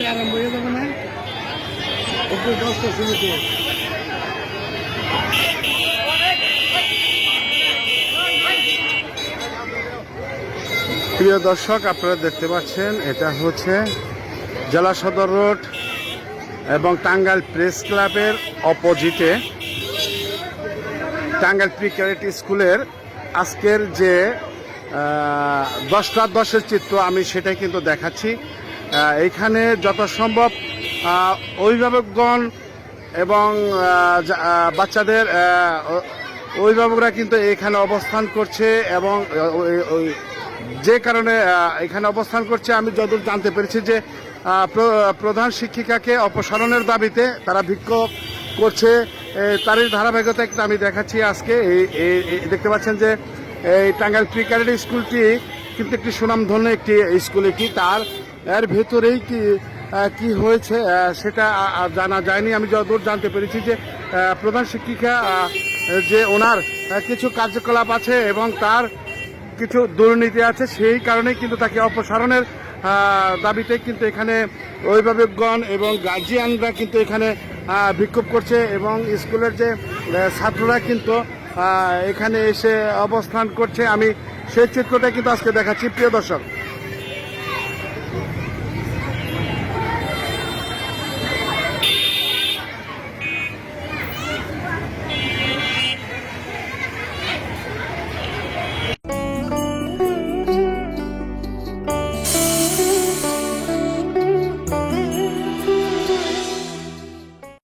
হয়ে যাবে না দশটা প্রিয় দর্শক, আপনারা দেখতে পাচ্ছেন, এটা হচ্ছে জেলা সদর রোড এবং টাঙ্গাইল প্রেস ক্লাবের অপোজিটে টাঙ্গাইল প্রি ক্যারেট স্কুলের আজকের যে দশটা দশের চিত্র আমি সেটাই কিন্তু দেখাচ্ছি। এইখানে যত সম্ভব অভিভাবকগণ এবং বাচ্চাদের অভিভাবকরা কিন্তু এখানে অবস্থান করছে এবং যে কারণে এখানে অবস্থান করছে, আমি যতদূর জানতে পেরেছি যে প্র- প্রধান শিক্ষিকাকে অপসারণের দাবিতে তারা বিক্ষোভ করছে। তারই ধারাবাহিকতা একটা আমি দেখাচ্ছি আজকে। এই- দেখতে পাচ্ছেন যে, এই টাঙ্গাইল প্রি স্কুলটি কিন্তু একটি সুনামধন্য একটি স্কুল এটি তার। এর ভেতরেই কি কি হয়েছে সেটা জানা যায়নি। আমি যতদূর জানতে পেরেছি যে প্রধান শিক্ষিকা যে ওনার কিছু কার্যকলাপ আছে এবং তার কিছু দুর্নীতি আছে, সেই কারণেই কিন্তু তাকে অপসারণের দাবিতে কিন্তু এখানে অভিভাবকগণ এবং গার্জিয়ানরা কিন্তু এখানে বিক্ষোভ করছে এবং স্কুলের যে ছাত্ররা কিন্তু এখানে এসে অবস্থান করছে। আমি সেই চিত্রটা কিন্তু আজকে দেখাচ্ছি। প্রিয় দর্শক